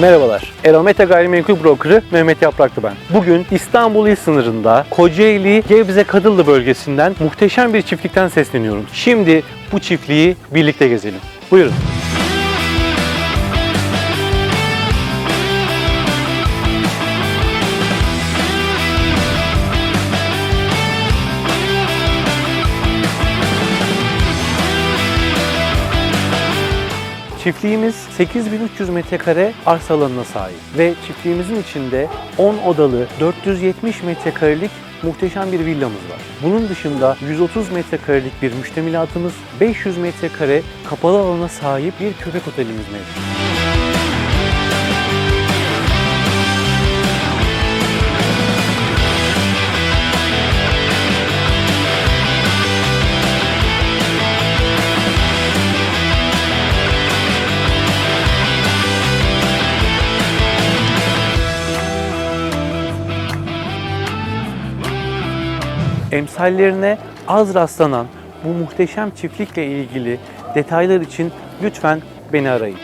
Merhabalar. Erometa Gayrimenkul Broker'ı Mehmet Yapraklı ben. Bugün İstanbul il sınırında Kocaeli Gebze Kadıllı bölgesinden muhteşem bir çiftlikten sesleniyorum. Şimdi bu çiftliği birlikte gezelim. Buyurun. Çiftliğimiz 8300 metrekare arsa alanına sahip ve çiftliğimizin içinde 10 odalı 470 metrekarelik muhteşem bir villamız var. Bunun dışında 130 metrekarelik bir müştemilatımız, 500 metrekare kapalı alana sahip bir köpek otelimiz mevcut. Emsallerine az rastlanan bu muhteşem çiftlikle ilgili detaylar için lütfen beni arayın.